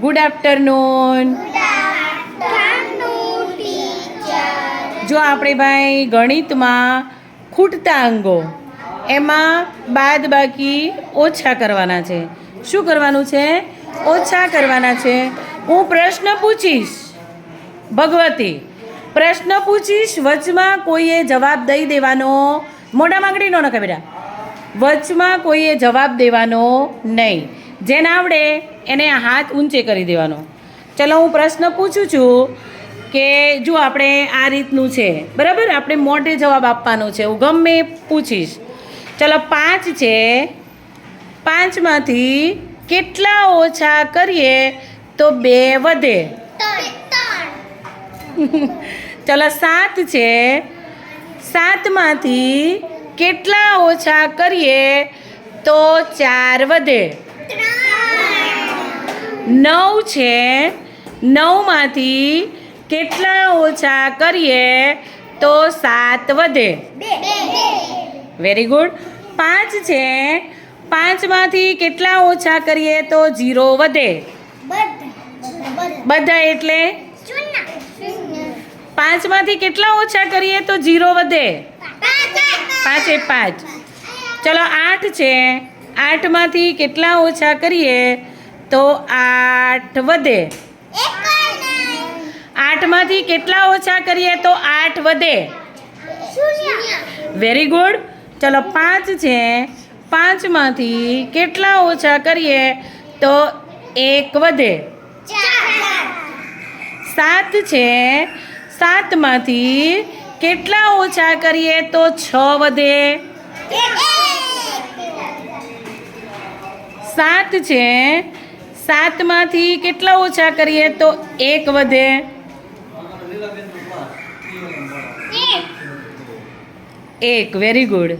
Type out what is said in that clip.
Good afternoon જો આપણે ભાઈ ગણિતમાં ખૂટતા અંગો એમાં બાદ બાકી ઓછા કરવાના છે. શું કરવાનું છે? ઓછા કરવાના છે. હું પ્રશ્ન પૂછીશ ભગવતી. પ્રશ્ન પૂછીશ વચમાં કોઈએ જવાબ દઈ દેવાનો? મોઢા માંગડી નો બેટા. વચમાં કોઈએ જવાબ દેવાનો નહીં. જેને આવડે એને હાથ ઊંચે કરી દેવાનો. ચલો, હું પ્રશ્ન પૂછું છું કે જો આપણે આ રીતનું છે, બરાબર? આપણે મોઢે જવાબ આપવાનો છે. હું ગમે પૂછીશ. ચલો, પાંચ છે. પાંચમાંથી કેટલા ઓછા કરીએ તો બે વધે? ચલો, સાત છે. સાતમાંથી કેટલા ઓછા કરીએ તો ચાર વધે? નવ છે. નવમાંથી કેટલા ઓછા કરીએ તો સાત વધે. વેરી ગુડ પાંચ છે. પાંચમાંથી કેટલા ઓછા કરીએ તો જીરો વધે. બધા. એટલે? પાંચમાંથી કેટલા ઓછા કરીએ તો જીરો વધે? પાંચે પાંચ. ચલો આઠ છે. આઠમાંથી કેટલા ઓછા કરીએ તો આઠ વધે. આઠમાંથી કેટલા ઓછા કરીએ તો આઠ વધે? Very good. ચલો પાંચ છે. પાંચમાંથી કેટલા ઓછા કરીએ તો એક વધે? સાત છે. સાતમાંથી કેટલા ઓછા કરીએ તો છ વધે? સાત છે. સાતમાંથી કેટલા ઓછા કરીએ તો એક વધે? એક. Very good